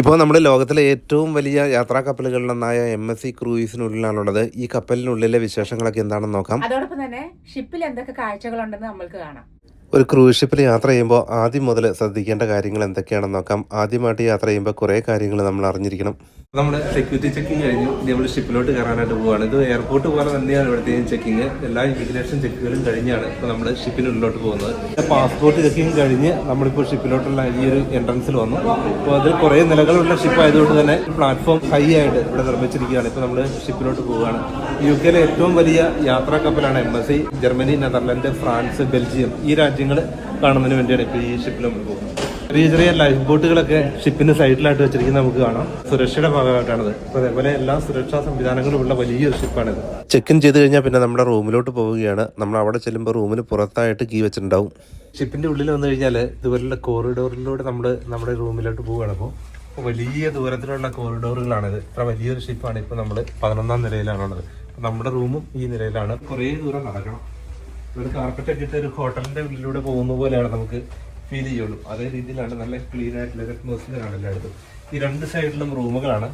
ഇപ്പോൾ നമ്മുടെ ലോകത്തിലെ ഏറ്റവും വലിയ യാത്രാ കപ്പലുകളിലൊന്നായ എം എസ് സി ക്രൂയിസിനുള്ളിലാണുള്ളത്. ഈ കപ്പലിനുള്ളിലെ വിശേഷങ്ങളൊക്കെ എന്താണെന്ന് നോക്കാം. അതോടൊപ്പം തന്നെ ഷിപ്പിൽ എന്തൊക്കെ കാഴ്ചകളുണ്ടെന്ന് നമ്മൾക്ക് കാണാം. ഒരു ക്രൂസ് ഷിപ്പിൽ യാത്ര ചെയ്യുമ്പോൾ ആദ്യം മുതൽ ശ്രദ്ധിക്കേണ്ട കാര്യങ്ങൾ എന്തൊക്കെയാണെന്ന് നോക്കാം. ആദ്യമായിട്ട് യാത്ര ചെയ്യുമ്പോൾ കുറേ കാര്യങ്ങൾ നമ്മൾ അറിഞ്ഞിരിക്കണം. നമ്മൾ സെക്യൂരിറ്റി ചെക്കിംഗ് കഴിഞ്ഞു. നമ്മൾ ഷിപ്പിലോട്ട് കയറാനായിട്ട് പോവുകയാണ് ഇത് എയർപോർട്ട് പോലെ തന്നെയാണ് ഇവിടുത്തെയും ചെക്കിങ് എല്ലാ ഇമിഗ്രേഷൻ ചെക്കുകളും കഴിഞ്ഞാണ് ഇപ്പോൾ നമ്മൾ ഷിപ്പിനുള്ളിലോട്ട് പോകുന്നത്. പാസ്പോർട്ട് ചെക്കിംഗ് കഴിഞ്ഞ് നമ്മളിപ്പോൾ ഷിപ്പിലോട്ടുള്ള ഈ ഒരു എൻട്രൻസിൽ വന്നു. അപ്പോൾ അതിൽ കുറേ നിലകളുള്ള ഷിപ്പ് ആയതുകൊണ്ട് തന്നെ പ്ലാറ്റ്ഫോം ഹൈ ആയിട്ട് ഇവിടെ നിർമ്മിച്ചിരിക്കുകയാണ്. ഇപ്പോൾ നമ്മൾ ഷിപ്പിലോട്ട് പോവുകയാണ്. യു കെയിലെ ഏറ്റവും വലിയ യാത്രാ കപ്പലാണ് M S C Germany Netherland France Belgium ഈ രാജ്യങ്ങൾ കാണുന്നതിന് വേണ്ടിയാണ് ഇപ്പോൾ ഈ ഷിപ്പിൽ നമ്മൾ പോകുന്നത്. ചെറിയ ചെറിയ ലൈഫ് ബോട്ടുകളൊക്കെ ഷിപ്പിന്റെ സൈഡിലായിട്ട് വെച്ചിരിക്കുന്നത് നമുക്ക് കാണാം. സുരക്ഷയുടെ ഭാഗമായിട്ടാണത്. അപ്പോൾ അതേപോലെ എല്ലാ സുരക്ഷാ സംവിധാനങ്ങളും ഉള്ള വലിയൊരു ഷിപ്പാണിത് ചെക്ക് ഇൻ ചെയ്ത് കഴിഞ്ഞാൽ പിന്നെ നമ്മുടെ റൂമിലോട്ട് പോവുകയാണ്. നമ്മൾ അവിടെ ചെല്ലുമ്പോൾ റൂമിന് പുറത്തായിട്ട് കീ വെച്ചിട്ടുണ്ടാവും. ഷിപ്പിന്റെ ഉള്ളിൽ വന്നു കഴിഞ്ഞാൽ ഇതുപോലുള്ള കോറിഡോറിലൂടെ നമ്മൾ നമ്മുടെ റൂമിലോട്ട് പോവുകയാണ്. അപ്പോൾ വലിയ ദൂരത്തിലുള്ള കോറിഡോറുകളാണിത് ഇത്ര വലിയൊരു ഷിപ്പാണ് ഇപ്പോൾ നമ്മൾ പതിനൊന്നാം നിലയിലാണുള്ളത്. നമ്മുടെ റൂമും ഈ നിലയിലാണ്. കുറേ ദൂരം നടക്കണം. ഒരു കാർപ്പറ്റ് ഇട്ട് ഒരു ഹോട്ടലിന്റെ ഉള്ളിലൂടെ പോകുന്ന പോലെയാണ് നമുക്ക് ഫീൽ ചെയ്യുള്ളൂ. അതേ രീതിയിലാണ് നല്ല ക്ലീൻ ആയിട്ടുള്ള അറ്റ്മോസ്ഫിയർ ആണ് എല്ലായിടത്തും. ഈ രണ്ട് സൈഡിലും റൂമുകളാണ്.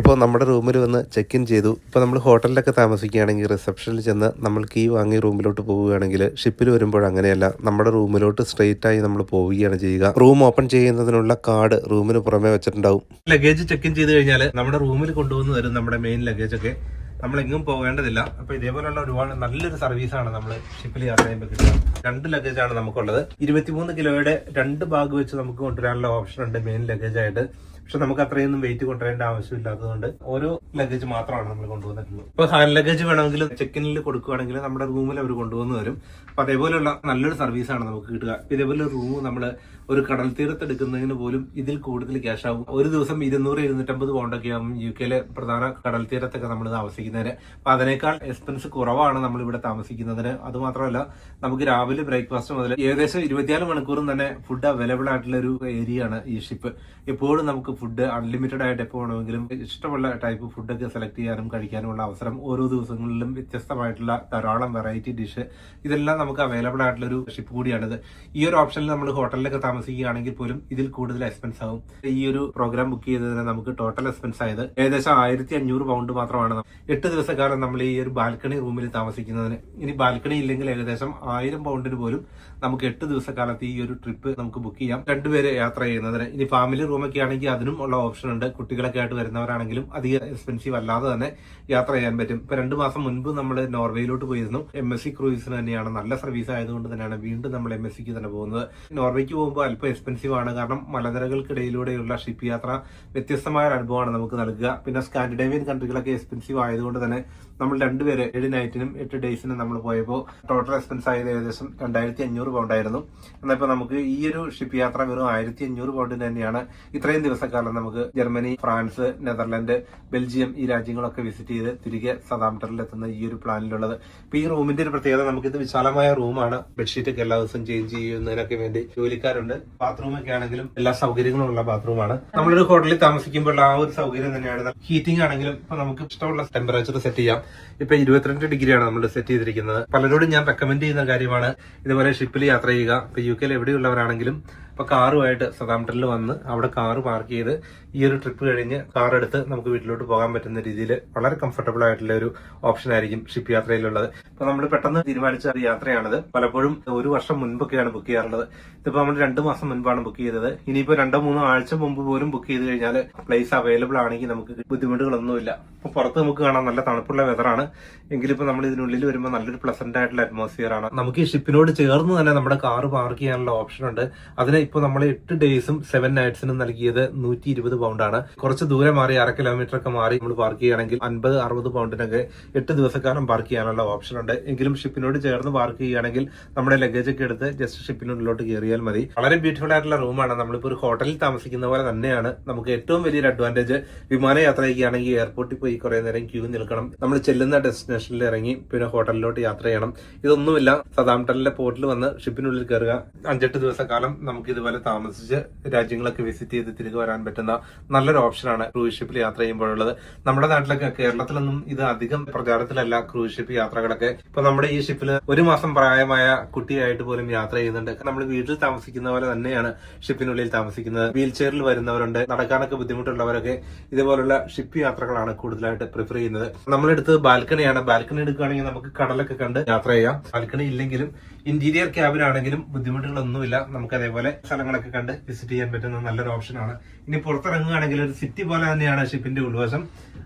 ഇപ്പോൾ നമ്മുടെ റൂമിൽ വന്ന് ചെക്ക് ഇൻ ചെയ്തു. ഇപ്പോൾ നമ്മൾ ഹോട്ടലിലൊക്കെ താമസിക്കുകയാണെങ്കിൽ റിസപ്ഷനിൽ ചെന്ന് നമ്മൾ കീ വാങ്ങി റൂമിലോട്ട് പോവുകയാണെങ്കിൽ ഷിപ്പിൽ വരുമ്പോൾ അങ്ങനെയല്ല. നമ്മുടെ റൂമിലോട്ട് സ്ട്രെയിറ്റ് ആയി നമ്മൾ പോവുകയാണ് ചെയ്യുക. റൂം ഓപ്പൺ ചെയ്യുന്നതിനുള്ള കാർഡ് റൂമിന് പുറമെ വെച്ചിട്ടുണ്ടാവും. ലഗേജ് ചെക്ക് ഇൻ ചെയ്ത് കഴിഞ്ഞാൽ നമ്മുടെ റൂമിൽ കൊണ്ടുവന്ന് തരും നമ്മുടെ മെയിൻ ലഗേജ് ഒക്കെ. നമ്മൾ എങ്ങും പോകേണ്ടതില്ല. അപ്പൊ ഇതേപോലുള്ള ഒരുപാട് നല്ലൊരു സർവീസാണ് നമ്മൾ ഷിപ്പിൽ യാത്ര ചെയ്യുമ്പോൾ കിട്ടുക. രണ്ട് ലഗേജാണ് നമുക്കുള്ളത്. ഇരുപത്തിമൂന്ന് കിലോയുടെ രണ്ട് ബാഗ് വെച്ച് നമുക്ക് കൊണ്ടുവരാനുള്ള ഓപ്ഷൻ ഉണ്ട് മെയിൻ ലഗേജ് ആയിട്ട്. പക്ഷെ നമുക്ക് അത്രയൊന്നും വെയിറ്റ് കൊണ്ടുവരേണ്ട ആവശ്യമില്ലാത്തതുകൊണ്ട് ഓരോ ലഗേജ് മാത്രമാണ് നമ്മൾ കൊണ്ടുവന്നിട്ടുള്ളത്. ഇപ്പൊ ഹാൻഡ് ലഗേജ് വേണമെങ്കിൽ ചെക്കിനിൽ കൊടുക്കുകയാണെങ്കിൽ നമ്മുടെ റൂമിൽ അവർ കൊണ്ടുവന്ന് വരും അപ്പൊ അതേപോലെയുള്ള നല്ലൊരു സർവീസ് ആണ് നമുക്ക് കിട്ടുക. ഇതേപോലെ റൂം നമ്മൾ ഒരു കടൽ തീരത്ത് എടുക്കുന്നതിന് പോലും ഇതിൽ കൂടുതൽ ക്യാഷ് ആവും. ഒരു ദിവസം ഇരുന്നൂറ് ഇരുന്നൂറ്റമ്പത് പൗണ്ടൊക്കെ ആവും യു കെയിലെ പ്രധാന കടൽ തീരത്തൊക്കെ നമ്മൾ താമസിക്കുന്നതിന്. അപ്പൊ അതിനേക്കാൾ എക്സ്പെൻസ് കുറവാണ് നമ്മൾ ഇവിടെ താമസിക്കുന്നതിന്. അതുമാത്രമല്ല നമുക്ക് രാവിലെ ബ്രേക്ക്ഫാസ്റ്റ് മുതൽ ഏകദേശം ഇരുപത്തിനാല് മണിക്കൂറും തന്നെ ഫുഡ് അവൈലബിൾ ആയിട്ടുള്ള ഒരു ഏരിയ ആണ് ഈ ഷിപ്പ് എപ്പോഴും നമുക്ക് ഫുഡ് അൺലിമിറ്റഡ് ആയിട്ട് എപ്പോൾ വേണമെങ്കിലും ഇഷ്ടമുള്ള ടൈപ്പ് ഫുഡൊക്കെ സെലക്ട് ചെയ്യാനും കഴിക്കാനുമുള്ള അവസരം ഓരോ ദിവസങ്ങളിലും വ്യത്യസ്തമായിട്ടുള്ള ധാരാളം വെറൈറ്റി ഡിഷ് ഇതെല്ലാം നമുക്ക് അവൈലബിൾ ആയിട്ടുള്ള ഒരു ഷിപ്പ് കൂടിയാണിത്. ഈ ഒരു ഓപ്ഷനിൽ നമ്മൾ ഹോട്ടലിലൊക്കെ താമസിക്കുകയാണെങ്കിൽ പോലും ഇതിൽ കൂടുതൽ എക്സ്പെൻസ് ആവും. ഈ ഒരു പ്രോഗ്രാം ബുക്ക് ചെയ്തതിന് നമുക്ക് ടോട്ടൽ എക്സ്പെൻസ് ആയത് ഏകദേശം ആയിരത്തി അഞ്ഞൂറ് പൗണ്ട് മാത്രമാണ്. എട്ട് ദിവസക്കാലം നമ്മൾ ഈ ഒരു ബാൽക്കണി റൂമിൽ താമസിക്കുന്നതിന്. ഇനി ബാൽക്കണി ഇല്ലെങ്കിൽ ഏകദേശം ആയിരം പൗണ്ടിന് പോലും നമുക്ക് എട്ട് ദിവസക്കാലത്ത് ഈ ഒരു ട്രിപ്പ് നമുക്ക് ബുക്ക് ചെയ്യാം. രണ്ടുപേര് യാത്ര ചെയ്യുന്നതിന്. ഇനി ഫാമിലി റൂമൊക്കെ ആണെങ്കിൽ അതിനും ഉള്ള ഓപ്ഷൻ ഉണ്ട്. കുട്ടികളൊക്കെ ആയിട്ട് വരുന്നവരാണെങ്കിലും അധികം എക്സ്പെൻസീവ് അല്ലാതെ തന്നെ യാത്ര ചെയ്യാൻ പറ്റും. ഇപ്പൊ രണ്ടു മാസം മുൻപ് നമ്മൾ നോർവേയിലോട്ട് പോയിരുന്നു. എം എസ് സി ക്രൂയിസിന് തന്നെയാണ് നല്ല സർവീസ് ആയതുകൊണ്ട് തന്നെയാണ് വീണ്ടും നമ്മൾ എം എസ് സിക്ക് തന്നെ പോകുന്നത്. നോർവേക്ക് പോകുമ്പോൾ അല്പം എക്സ്പെൻസീവ് ആണ്. കാരണം മലനിരകൾക്കിടയിലൂടെയുള്ള ഷിപ്പ് യാത്ര വ്യത്യസ്തമായ ഒരു അനുഭവമാണ് നമുക്ക് നൽകുക. പിന്നെ സ്കാൻഡിനേവിയൻ കൺട്രികളൊക്കെ എക്സ്പെൻസീവ് ആയതുകൊണ്ട് തന്നെ നമ്മൾ രണ്ടുപേര് ഏഴ് നൈറ്റിനും എട്ട് ഡേയ്സിനും നമ്മൾ പോയപ്പോൾ ടോട്ടൽ എക്സ്പെൻസ് ആയത് ഏകദേശം രണ്ടായിരത്തി അഞ്ഞൂറ് പൗണ്ടായിരുന്നു എന്നാൽ ഇപ്പൊ നമുക്ക് ഈ ഒരു ഷിപ്പ് യാത്ര വെറും ആയിരത്തി അഞ്ഞൂറ് പൗണ്ടിന് തന്നെയാണ് ഇത്രയും ദിവസക്കാലം നമുക്ക് ജർമ്മനി ഫ്രാൻസ് നെതർലാൻഡ് ബെൽജിയം ഈ രാജ്യങ്ങളൊക്കെ വിസിറ്റ് ചെയ്ത് തിരികെ സദാംപ്ടറിൽ എത്തുന്ന ഈ ഒരു പ്ലാനിലുള്ളത്. ഇപ്പൊ ഈ റൂമിന്റെ ഒരു പ്രത്യേകത നമുക്കിത് വിശാലമായ റൂമാണ്. ബെഡ്ഷീറ്റ് ഒക്കെ എല്ലാ ദിവസവും ചേഞ്ച് ചെയ്യുന്നതിനൊക്കെ വേണ്ടി ജോലിക്കാരുണ്ട്. ബാത്റൂം ഒക്കെ ആണെങ്കിലും എല്ലാ സൗകര്യങ്ങളും ഉള്ള ബാത്റൂമാണ്. നമ്മളൊരു ഹോട്ടലിൽ താമസിക്കുമ്പോൾ ആ ഒരു സൗകര്യം തന്നെയാണ്. ഹീറ്റിംഗ് ആണെങ്കിലും ഇപ്പൊ നമുക്ക് ഇഷ്ടമുള്ള ടെമ്പറേച്ചർ സെറ്റ് ചെയ്യാം. ഇപ്പൊ ഇരുപത്തിരണ്ട് ഡിഗ്രിയാണ് നമ്മൾ സെറ്റ് ചെയ്തിരിക്കുന്നത്. പലരോടും ഞാൻ റെക്കമെൻഡ് ചെയ്യുന്ന കാര്യമാണ് ഇതുപോലെ ഷിപ്പിൽ യാത്ര ചെയ്യുക. ഇപ്പൊ യു കെയിൽ എവിടെയുള്ളവരാണെങ്കിലും ഇപ്പൊ കാറുമായിട്ട് സതാംപ്ടണിൽ വന്ന് അവിടെ കാറ് പാർക്ക് ചെയ്ത് ഈ ഒരു ട്രിപ്പ് കഴിഞ്ഞ് കാർ എടുത്ത് നമുക്ക് വീട്ടിലോട്ട് പോകാൻ പറ്റുന്ന രീതിയിൽ വളരെ കംഫർട്ടബിൾ ആയിട്ടുള്ള ഒരു ഓപ്ഷൻ ആയിരിക്കും ഷിപ്പ് യാത്രയിലുള്ളത്. അപ്പോൾ നമ്മൾ പെട്ടെന്ന് തീരുമാനിച്ച ഒരു യാത്രയാണിത്. പലപ്പോഴും ഒരു വർഷം മുൻപൊക്കെയാണ് ബുക്ക് ചെയ്യാറുള്ളത്. ഇതിപ്പോ നമ്മൾ രണ്ടു മാസം മുൻപാണ് ബുക്ക് ചെയ്തത്. ഇനിയിപ്പോ രണ്ടോ മൂന്നോ ആഴ്ച മുമ്പ് പോലും ബുക്ക് ചെയ്ത് കഴിഞ്ഞാൽ പ്ലേസ് അവൈലബിൾ ആണെങ്കിൽ നമുക്ക് ബുദ്ധിമുട്ടുകളൊന്നുമില്ല. അപ്പോൾ പുറത്ത് നമുക്ക് കാണാൻ നല്ല തണുപ്പുള്ള വെതറാണ് എങ്കിലിപ്പോ നമ്മൾ ഇതിനുള്ളിൽ വരുമ്പോൾ നല്ലൊരു പ്ലസന്റ് ആയിട്ടുള്ള അറ്റ്മോസ്ഫിയർ ആണ്. നമുക്ക് ഈ ഷിപ്പിനോട് ചേർന്ന് തന്നെ നമ്മുടെ കാർ പാർക്ക് ചെയ്യാനുള്ള ഓപ്ഷൻ ഉണ്ട്. അതിന് ഇപ്പോൾ നമ്മൾ എട്ട് ഡേയ്സും സെവൻ നൈറ്റ്സിനും നൽകിയത് നൂറ്റി ഇരുപത് പൗണ്ടാണ് കുറച്ച് ദൂരെ മാറി അര കിലോമീറ്റർ ഒക്കെ മാറി നമ്മൾ പാർക്ക് ചെയ്യുകയാണെങ്കിൽ അൻപത് അറുപത് പൗണ്ടിനൊക്കെ എട്ട് ദിവസക്കാലം പാർക്ക് ചെയ്യാനുള്ള ഓപ്ഷൻ ഉണ്ട്. എങ്കിലും ഷിപ്പിനോട് ചേർന്ന് പാർക്ക് ചെയ്യുകയാണെങ്കിൽ നമ്മുടെ ലഗേജ് ഒക്കെ എടുത്ത് ജസ്റ്റ് ഷിപ്പിനുള്ളിലോട്ട് കയറിയാൽ മതി. വളരെ ബ്യൂട്ടിഫുൾ ആയിട്ടുള്ള റൂമാണ് നമ്മളിപ്പോൾ ഒരു ഹോട്ടലിൽ താമസിക്കുന്ന പോലെ തന്നെയാണ്. നമുക്ക് ഏറ്റവും വലിയൊരു അഡ്വാന്റേജ് വിമാനയാത്ര ചെയ്യുകയാണെങ്കിൽ എയർപോർട്ടിൽ പോയി കുറേ നേരം ക്യൂ നിൽക്കണം. നമ്മൾ ചെല്ലുന്ന ഡെസ്റ്റിനേഷനിൽ ഇറങ്ങി പിന്നെ ഹോട്ടലിലോട്ട് യാത്ര ചെയ്യണം. ഇതൊന്നുമില്ല. സദാംടണിലെ പോർട്ടിൽ വന്ന് ഷിപ്പിനുള്ളിൽ കയറുക. അഞ്ചെട്ട് ദിവസക്കാലം നമുക്ക് ഇതുപോലെ താമസിച്ച് രാജ്യങ്ങളൊക്കെ വിസിറ്റ് ചെയ്ത് തിരികെ വരാൻ പറ്റുന്ന നല്ലൊരു ഓപ്ഷനാണ് ക്രൂസ് ഷിപ്പിൽ യാത്ര ചെയ്യുമ്പോഴുള്ളത്. നമ്മുടെ നാട്ടിലൊക്കെ കേരളത്തിലൊന്നും ഇത് അധികം പ്രചാരത്തിലല്ല ക്രൂസ് ഷിപ്പ് യാത്രകളൊക്കെ. ഇപ്പൊ നമ്മുടെ ഈ ഷിപ്പിൽ ഒരു മാസം പ്രായമായ കുട്ടിയായിട്ട് പോലും യാത്ര ചെയ്യുന്നുണ്ട്. നമ്മൾ വീട്ടിൽ താമസിക്കുന്ന പോലെ തന്നെയാണ് ഷിപ്പിനുള്ളിൽ താമസിക്കുന്നത്. വീൽ ചെയറിൽ വരുന്നവരുണ്ട്. നടക്കാനൊക്കെ ബുദ്ധിമുട്ടുള്ളവരൊക്കെ ഇതുപോലുള്ള ഷിപ്പ് യാത്രകളാണ് കൂടുതലായിട്ട് പ്രിഫർ ചെയ്യുന്നത്. നമ്മളെടുത്ത് ബാൽക്കണിയാണ് ബാൽക്കണി എടുക്കുകയാണെങ്കിൽ നമുക്ക് കടലൊക്കെ കണ്ട് യാത്ര ചെയ്യാം. ബാൽക്കണി ഇല്ലെങ്കിലും ഇന്റീരിയർ ക്യാബിനാണെങ്കിലും ബുദ്ധിമുട്ടുകളൊന്നുമില്ല. നമുക്ക് അതേപോലെ സ്ഥലങ്ങളൊക്കെ കണ്ട് വിസിറ്റ് ചെയ്യാൻ പറ്റുന്ന നല്ലൊരു ഓപ്ഷനാണ് ഇനി പുറത്തിറങ്ങുകയാണെങ്കിൽ ഒരു സിറ്റി പോലെ തന്നെയാണ് ഷിപ്പിന്റെ ഉൾവശം.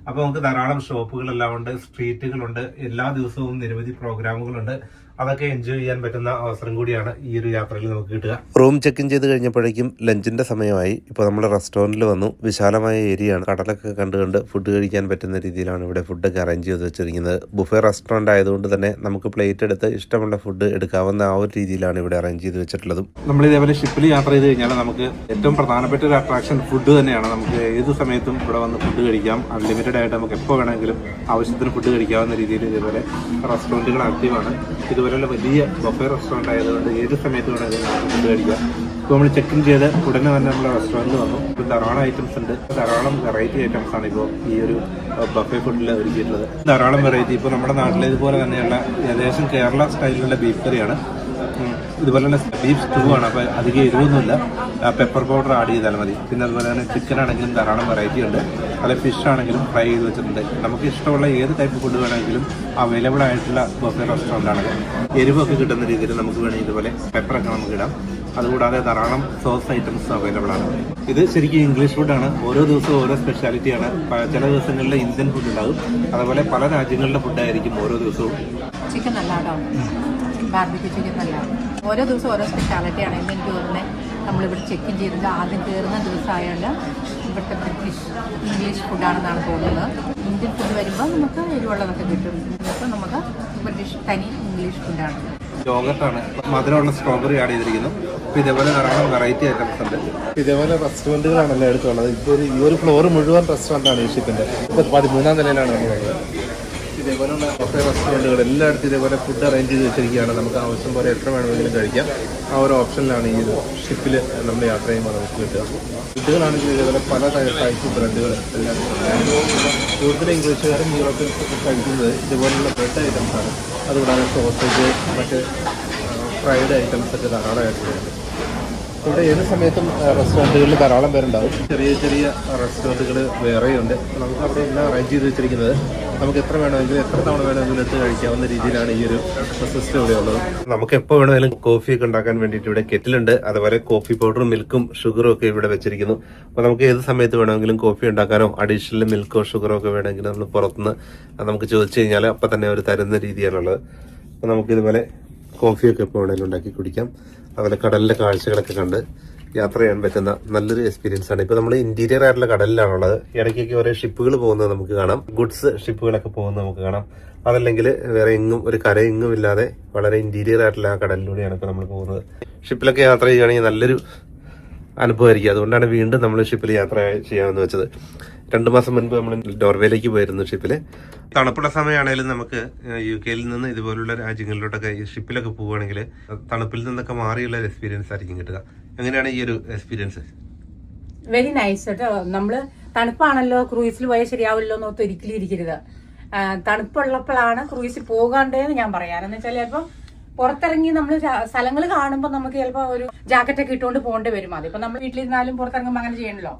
അപ്പോൾ നമുക്ക് ധാരാളം ഷോപ്പുകളെല്ലാം ഉണ്ട് സ്ട്രീറ്റുകളുണ്ട് എല്ലാ ദിവസവും നിരവധി പ്രോഗ്രാമുകളുണ്ട് അതൊക്കെ എൻജോയ് ചെയ്യാൻ പറ്റുന്ന അവസരം കൂടിയാണ് ഈ ഒരു യാത്രയിൽ നമുക്ക് കിട്ടുക. റൂം ചെക്ക് ഇൻ ചെയ്ത് കഴിഞ്ഞപ്പോഴേക്കും ലഞ്ചിന്റെ സമയമായി. ഇപ്പോൾ നമ്മൾ റെസ്റ്റോറന്റിൽ വന്നു. വിശാലമായ ഏരിയ ആണ്. കടലൊക്കെ കണ്ട് കണ്ട് ഫുഡ് കഴിക്കാൻ പറ്റുന്ന രീതിയിലാണ് ഇവിടെ ഫുഡൊക്കെ അറേഞ്ച് ചെയ്ത് വെച്ചിരിക്കുന്നത്. ബുഫേ റെസ്റ്റോറന്റ് ആയതുകൊണ്ട് തന്നെ നമുക്ക് പ്ലേറ്റ് എടുത്ത് ഇഷ്ടമുള്ള ഫുഡ് എടുക്കാവുന്ന ആ ഒരു രീതിയിലാണ് ഇവിടെ അറേഞ്ച് ചെയ്ത് വെച്ചിട്ടുള്ളതും. നമ്മൾ ഇതേപോലെ ഷിപ്പിൽ യാത്ര ചെയ്ത് കഴിഞ്ഞാൽ നമുക്ക് ഏറ്റവും പ്രധാനപ്പെട്ട ഒരു അട്രാക്ഷൻ ഫുഡ് തന്നെയാണ്. നമുക്ക് ഏത് സമയത്തും ഇവിടെ വന്ന് ഫുഡ് കഴിക്കാം. അൺലിമിറ്റഡ് ആയിട്ട് നമുക്ക് എപ്പോൾ വേണമെങ്കിലും ആവശ്യത്തിന് ഫുഡ് കഴിക്കാവുന്ന രീതിയിൽ ഇതേപോലെ റെസ്റ്റോറന്റുകൾ ആക്റ്റീവാണ് ഇതുപോലെയുള്ള വലിയ ബൊഫെ റെസ്റ്റോറന്റ് ആയതുകൊണ്ട് ഏത് സമയത്ത് വേണമെങ്കിലും നമുക്ക് ഫുഡ് കഴിക്കാം. ഇപ്പോൾ നമ്മൾ ചെക്ക് ഇൻ ചെയ്ത് ഉടനെ തന്നെ നമ്മൾ റെസ്റ്റോറന്റിൽ വന്നു. ഇപ്പോൾ ധാരാളം ഐറ്റംസ് ഉണ്ട്. ധാരാളം വെറൈറ്റി ഐറ്റംസ് ആണ് ഇപ്പോൾ ഈ ഒരു ബഫെ ഫുഡിൽ ഒരുക്കിയിട്ടുള്ളത്. ധാരാളം വെറൈറ്റി ഇപ്പോൾ നമ്മുടെ നാട്ടിലേതുപോലെ തന്നെയുള്ള ഏകദേശം കേരള സ്റ്റൈലിലുള്ള ബീഫ് കറിയാണ്. ഇതുപോലെ തന്നെ ബീഫ് സ്റ്റൂ ആണ്. അപ്പോൾ അധികം എരിവൊന്നുമില്ല. പെപ്പർ പൗഡർ ആഡ് ചെയ്താൽ മതി. പിന്നെ അതുപോലെ തന്നെ ചിക്കൻ ആണെങ്കിലും ധാരാളം വെറൈറ്റി ഉണ്ട്. അതുപോലെ ഫിഷ് ആണെങ്കിലും ഫ്രൈ ചെയ്ത് വെച്ചിട്ടുണ്ട്. നമുക്ക് ഇഷ്ടമുള്ള ഏത് ടൈപ്പ് ഫുഡ് വേണമെങ്കിലും അവൈലബിൾ ആയിട്ടുള്ള ബഫേ ആണ്. എരിവൊക്കെ കിട്ടുന്ന രീതിയിൽ നമുക്ക് വേണമെങ്കിൽ ഇതുപോലെ പെപ്പറൊക്കെ നമുക്ക് ഇടാം. അതുകൂടാതെ ധാരാളം സോസ് ഐറ്റംസ് അവൈലബിൾ ആണ്. ഇത് ശരിക്കും ഇംഗ്ലീഷ് ഫുഡാണ് ഓരോ ദിവസവും ഓരോ സ്പെഷ്യാലിറ്റിയാണ് ചില ദിവസങ്ങളിൽ ഇന്ത്യൻ ഫുഡ് ഉണ്ടാകും. അതുപോലെ പല രാജ്യങ്ങളുടെ ഫുഡായിരിക്കും ഓരോ ദിവസവും. ചിക്കൻ നല്ല കേട്ടോ ബാർബിക്യൂ ചിക്കൻ നല്ല ഓരോ ദിവസം ഓരോ സ്പെഷ്യാലിറ്റി ആണ്. ഇന്ന് എനിക്ക് തോന്നുന്നത് നമ്മളിവിടെ ചെക്ക് ഇൻ ചെയ്തത് ആദ്യം കയറുന്ന ദിവസമായതുകൊണ്ട് ഇവിടുത്തെ ബ്രിട്ടീഷ് ഇംഗ്ലീഷ് ഫുഡാണെന്നാണ് തോന്നുന്നത്. ഇന്ത്യൻ ഫുഡ് വരുമ്പോൾ നമുക്ക് എരിവുള്ളതൊക്കെ കിട്ടും. അപ്പോൾ നമുക്ക് ബ്രിട്ടീഷ് തനി ഇംഗ്ലീഷ് ഫുഡാണ് മധുരമുള്ള സ്ട്രോബെറി ആഡ് ചെയ്തിരിക്കുന്നു. ഇതേപോലെ ധാരാളം വെറൈറ്റി ഐറ്റംസ് ഉണ്ട്. ഇതേപോലെ റെസ്റ്റോറന്റുകളാണല്ലോ എടുത്തുള്ളത്. ഇപ്പോൾ ഒരു ഈ ഒരു ഫ്ലോർ മുഴുവൻ റെസ്റ്റോറന്റ് ആണ് ഈ ഷിപ്പിന്റെ ഇപ്പോൾ പതിമൂന്നാം നിലയിലാണ് നമ്മൾ റെസ്റ്റോറന്റുകൾ എല്ലായിടത്തും ഇതേപോലെ ഫുഡ് അറേഞ്ച് ചെയ്ത് വെച്ചിരിക്കുകയാണ്. നമുക്ക് ആവശ്യം പോലെ എത്ര വേണമെങ്കിലും കഴിക്കാം. ആ ഒരു ഓപ്ഷനിലാണ് ഈ ഒരു ഷിപ്പിൽ നമ്മൾ യാത്ര ചെയ്യുമ്പോൾ നമുക്ക് കിട്ടുക. ഫുഡുകളാണെങ്കിൽ ഇതേപോലെ പല ടൈപ്പ് ബ്രെഡുകൾ എല്ലാം കൂടുതൽ ഇംഗ്ലീഷുകാരും യൂറോപ്പിൽ കഴിക്കുന്നത് ഇതുപോലുള്ള ബ്രെഡ് ഐറ്റംസ് ആണ്. അതുകൂടാതെ സോസേജ് മറ്റ് ഫ്രൈഡ് ഐറ്റംസ് ഒക്കെ ധാരാളമായിട്ടുണ്ട് ഇവിടെ ഏത് സമയത്തും റെസ്റ്റോറന്റുകളിൽ ധാരാളം പേരുണ്ടാവും. ചെറിയ ചെറിയ റെസ്റ്റോറന്റുകൾ വേറെയുണ്ട്. നമുക്ക് അവിടെ എല്ലാം അറേഞ്ച് ചെയ്ത് വെച്ചിരിക്കുന്നത്. നമുക്ക് എത്ര വേണമെങ്കിലും എത്ര തവണ വേണമെങ്കിലും എടുത്ത് കഴിക്കാവുന്ന രീതിയിലാണ് ഈ ഒരു സിസ്റ്റം ഇവിടെ ഉള്ളത്. നമുക്ക് എപ്പോൾ വേണമെങ്കിലും കോഫി ഒക്കെ ഉണ്ടാക്കാൻ വേണ്ടിയിട്ട് ഇവിടെ കെറ്റിലുണ്ട് അതുപോലെ കോഫി പൗഡറും മിൽക്കും ഷുഗറും ഒക്കെ ഇവിടെ വെച്ചിരിക്കുന്നു. അപ്പോൾ നമുക്ക് ഏത് സമയത്ത് വേണമെങ്കിലും കോഫി ഉണ്ടാക്കാനോ അഡീഷണൽ മിൽക്കോ ഷുഗറോ ഒക്കെ വേണമെങ്കിലും നമ്മൾ പുറത്തുനിന്ന് നമുക്ക് ചോദിച്ചു കഴിഞ്ഞാൽ അപ്പം തന്നെ അവർ തരുന്ന രീതിയാണുള്ളത്. അപ്പോൾ നമുക്ക് ഇതുപോലെ കോഫിയൊക്കെ എപ്പോൾ വേണമെങ്കിലും ഉണ്ടാക്കി കുടിക്കാം. അതുപോലെ കടലിലെ കാഴ്ചകളൊക്കെ കണ്ട് യാത്ര ചെയ്യാൻ പറ്റുന്ന നല്ലൊരു എക്സ്പീരിയൻസ് ആണ്. ഇപ്പൊ നമ്മൾ ഇന്റീരിയർ ആയിട്ടുള്ള കടലിലാണുള്ളത്. ഇടയ്ക്കൊക്കെ ഓരോ ഷിപ്പുകൾ പോകുന്നത് നമുക്ക് കാണാം. ഗുഡ്സ് ഷിപ്പുകളൊക്കെ പോകുന്നത് നമുക്ക് കാണാം. അതല്ലെങ്കിൽ വേറെ എങ്ങും ഒരു കര എങ്ങും ഇല്ലാതെ വളരെ ഇന്റീരിയർ ആയിട്ടുള്ള ആ കടലിലൂടെയാണ് ഇപ്പോൾ നമ്മൾ പോകുന്നത്. ഷിപ്പിലൊക്കെ യാത്ര ചെയ്യുകയാണെങ്കിൽ നല്ലൊരു അനുഭവമായിരിക്കും. അതുകൊണ്ടാണ് വീണ്ടും നമ്മൾ ഷിപ്പിൽ യാത്ര ചെയ്യാമെന്ന് വെച്ചത്. രണ്ടു മാസം മുൻപ് നമ്മൾ നോർവേയിലേക്ക് പോയിരുന്നു ഷിപ്പിൽ. തണുപ്പുള്ള സമയമാണെങ്കിലും നമുക്ക് യു കെയിൽ നിന്ന് ഇതുപോലുള്ള രാജ്യങ്ങളിലോട്ടൊക്കെ ഈ ഷിപ്പിലൊക്കെ പോവുകയാണെങ്കിൽ തണുപ്പിൽ നിന്നൊക്കെ മാറിയുള്ള ഒരു എക്സ്പീരിയൻസ് ആയിരിക്കും കിട്ടുക. എങ്ങനെയാണ് ഈ ഒരു എക്സ്പീരിയൻസ് വെരി നൈസ് കേട്ടോ. നമ്മൾ തണുപ്പാണല്ലോ ക്രൂയിസിൽ പോയാൽ ശരിയാവില്ലോ എന്ന് ഓർത്ത് ഒരിക്കലും ഇരിക്കരുത്. തണുപ്പുള്ളപ്പോഴാണ് ക്രൂയിസിൽ പോകാണ്ടേന്ന് ഞാൻ പറയാം. എന്ന് വെച്ചാൽ ചിലപ്പോൾ പുറത്തിറങ്ങി നമ്മൾ സ്ഥലങ്ങൾ കാണുമ്പോൾ നമുക്ക് ചിലപ്പോൾ ഒരു ജാക്കറ്റ് ഒക്കെ ഇട്ടുകൊണ്ട് പോകേണ്ടി വരും. അതിപ്പോ നമ്മൾ വീട്ടിലിരുന്നാലും പുറത്തിറങ്ങുമ്പോൾ അങ്ങനെ ചെയ്യണല്ലോ.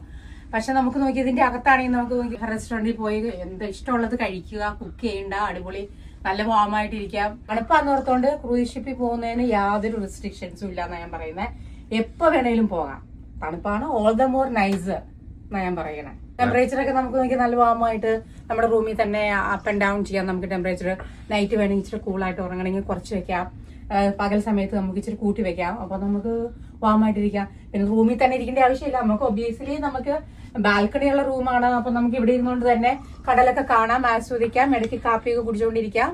പക്ഷെ നമുക്ക് നോക്കി ഇതിന്റെ അകത്താണെങ്കിൽ നമുക്ക് നോക്കി റെസ്റ്റോറന്റിൽ പോയി എന്താ ഇഷ്ടമുള്ളത് കഴിക്കുക കുക്ക് ചെയ്യണ്ട അടിപൊളി നല്ല വാമായിട്ടിരിക്കാം തണുപ്പാന്ന് ഓർത്തോണ്ട് ക്രൂയിസ് ഷിപ്പിൽ പോകുന്നതിന് യാതൊരു റെസ്ട്രിക്ഷൻസും ഇല്ല എന്നാ ഞാൻ പറയുന്നത് എപ്പോ വേണേലും പോകാം. തണുപ്പാണ് ഓൾ ദ മോർ നൈസ് എന്നാ ഞാൻ പറയണേ ടെമ്പറേച്ചർ ഒക്കെ നമുക്ക് നോക്കി നല്ല വാമായിട്ട് നമ്മുടെ റൂമിൽ തന്നെ അപ്പ് ആൻഡ് ഡൗൺ ചെയ്യാം. നമുക്ക് ടെമ്പറേച്ചർ നൈറ്റ് വേണമെങ്കിൽ ഇച്ചിരി കൂളായിട്ട് ഉറങ്ങണമെങ്കിൽ കുറച്ച് വെക്കാം. പകൽ സമയത്ത് നമുക്ക് ഇച്ചിരി കൂട്ടി വെക്കാം. അപ്പൊ നമുക്ക് വാമായിട്ടിരിക്കാം പിന്നെ റൂമിൽ തന്നെ ഇരിക്കേണ്ട ആവശ്യമില്ല. നമുക്ക് ഒബിയസ്ലി നമുക്ക് ബാൽക്കണിയുള്ള റൂമാണ്. അപ്പൊ നമുക്ക് ഇവിടെ ഇരുന്നുകൊണ്ട് തന്നെ കടലൊക്കെ കാണാം ആസ്വദിക്കാം ഇടയ്ക്ക് കാപ്പിയൊക്കെ കുടിച്ചുകൊണ്ടിരിക്കാം.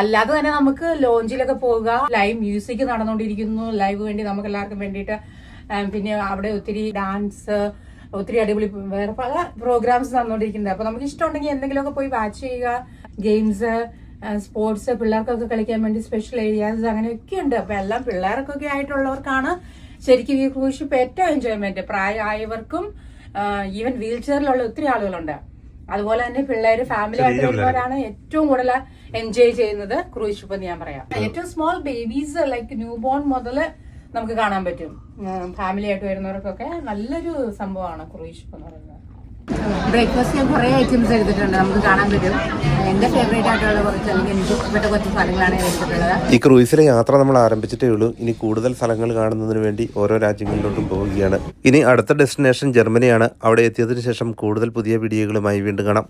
അല്ലാതെ തന്നെ നമുക്ക് ലോഞ്ചിലൊക്കെ പോവുക ലൈവ് മ്യൂസിക് നടന്നുകൊണ്ടിരിക്കുന്നു. ലൈവ് വേണ്ടി നമുക്ക് എല്ലാവർക്കും വേണ്ടിയിട്ട് പിന്നെ അവിടെ ഒത്തിരി ഡാൻസ് ഒത്തിരി അടിപൊളി വേറെ പല പ്രോഗ്രാംസ് നടന്നുകൊണ്ടിരിക്കുന്നത് അപ്പൊ നമുക്ക് ഇഷ്ടമുണ്ടെങ്കിൽ എന്തെങ്കിലുമൊക്കെ പോയി വാച്ച് ചെയ്യുക. ഗെയിംസ് സ്പോർട്സ് പിള്ളേർക്കൊക്കെ കളിക്കാൻ വേണ്ടി സ്പെഷ്യൽ ഏരിയാസ് അങ്ങനെയൊക്കെ ഉണ്ട്. അപ്പൊ എല്ലാം പിള്ളേർക്കൊക്കെ ആയിട്ടുള്ളവർക്കാണ് ശരിക്കും ഈ ക്രൂഷിപ്പ് ഏറ്റവും എൻജോയ്മെന്റ് പ്രായമായവർക്കും ഈവൻ വീൽ ചെയറിലുള്ള ഒത്തിരി ആളുകളുണ്ട്. അതുപോലെ തന്നെ പിള്ളേര് ഫാമിലി ആയിട്ട് വരുന്നവരാണ് ഏറ്റവും കൂടുതൽ എൻജോയ് ചെയ്യുന്നത് ക്രൂയിസ് ഷിപ്പ് എന്ന് ഞാൻ പറയാം. ഏറ്റവും small babies like new born മുതൽ നമുക്ക് കാണാൻ പറ്റും. ഫാമിലി ആയിട്ട് വരുന്നവർക്കൊക്കെ നല്ലൊരു സംഭവമാണ് ക്രൂയിസ് ഷിപ്പ് എന്ന് പറയുന്നത്. ബ്രേക്ക്ഫാസ്റ്റ് ഞാൻ കുറേ ഐറ്റംസ് എടുത്തിട്ടുണ്ട്. നമുക്ക് കാണാൻ പറ്റും. എന്റെ ഫേവറേറ്റ് ആയിട്ടുള്ള കുറച്ച് അല്ലെങ്കിൽ എനിക്ക് ഇഷ്ടപ്പെട്ട കുറച്ച് സ്ഥലങ്ങളാണ് എടുത്തിട്ടുള്ളത്. ഈ ക്രൂയിസിലെ യാത്ര നമ്മൾ ആരംഭിച്ചിട്ടേ ഉള്ളൂ. ഇനി കൂടുതൽ സ്ഥലങ്ങൾ കാണുന്നതിന് വേണ്ടി ഓരോ രാജ്യങ്ങളിലോട്ടും പോവുകയാണ്. ഇനി അടുത്ത ഡെസ്റ്റിനേഷൻ ജർമ്മനിയാണ്. അവിടെ എത്തിയതിനു ശേഷം കൂടുതൽ പുതിയ വീഡിയോകളുമായി വീണ്ടും കാണാം.